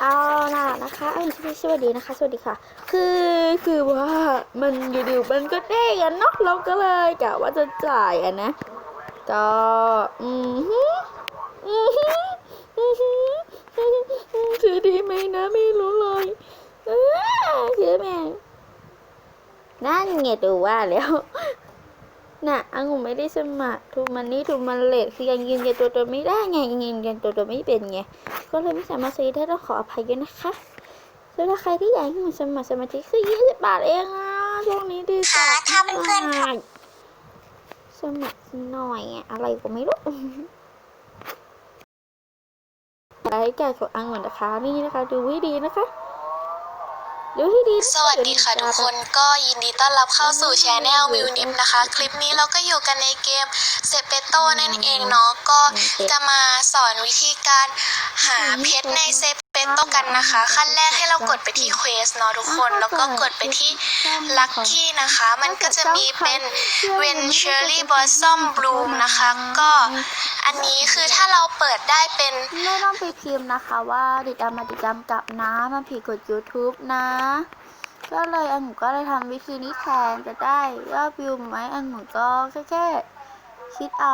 เอาล่ะนะคะเอ้ยสวัสดีนะคะ สวัสดีค่ะ คือคือว่ามันอยู่ๆมันก็เด้งกันเนาะเราก็เลยกะว่าจะจ่ายอะนะ ก็อือหืออือหืออือหืออือหือคือดีไหมนะไม่รู้เลยเออคือแม่งนั่นไงดูว่าแล้ว น่ะอังุไม่ได้สมัครทูมันนี่ทูมันเลทคือยังยืนยันตัวตนไม่ได้ไงยังยืนยันตัวตนไม่เป็นไงก็เลยไม่สามารถซื้อได้ต้องขออภัยด้วยนะคะสำหรับใครที่อยากให้มันสมัครสมาชิกคือ20บาทเองอะช่วงนี้ดีจัดค่ะถ้าเพื่อนๆมากสมัครหน่อยอะอะไรก็ไม่รู้รายการของอังเหมือนนะคะ นี่นะคะ ดูให้ดีนะคะ ดูให้ดีสวัสดีค่ะทุกคนก็ยินดีต้อนรับเข้าสู่ช anel วิวนิมนะคะ คลิปนี้เราก็อยู่กันในเกมเซเปโตนั่นเองเนาะก็จะมาสอนวิธีการหาเพชรในเซ เปโตกันนะคะ ขั้นแรกให้เรากดไปที่เควสเนาะทุกคน แล้วก็กดไปที่ลัคกี้นะคะ มันก็จะมีเป็นเวนเชอรี่บอสซอมบลูมนะคะ ก็อันนี้คือถ้าเราเปิดได้เป็นไม่ต้องไปพิมพ์นะคะว่าติดามมาติดตามกับนะมันผิดกฎ YouTube นะ ก็เลยอันหนูก็เลยทำวิธีนี้แทนจะได้ยอดวิวไหมอันหนูก็แค่แค่คิดเอา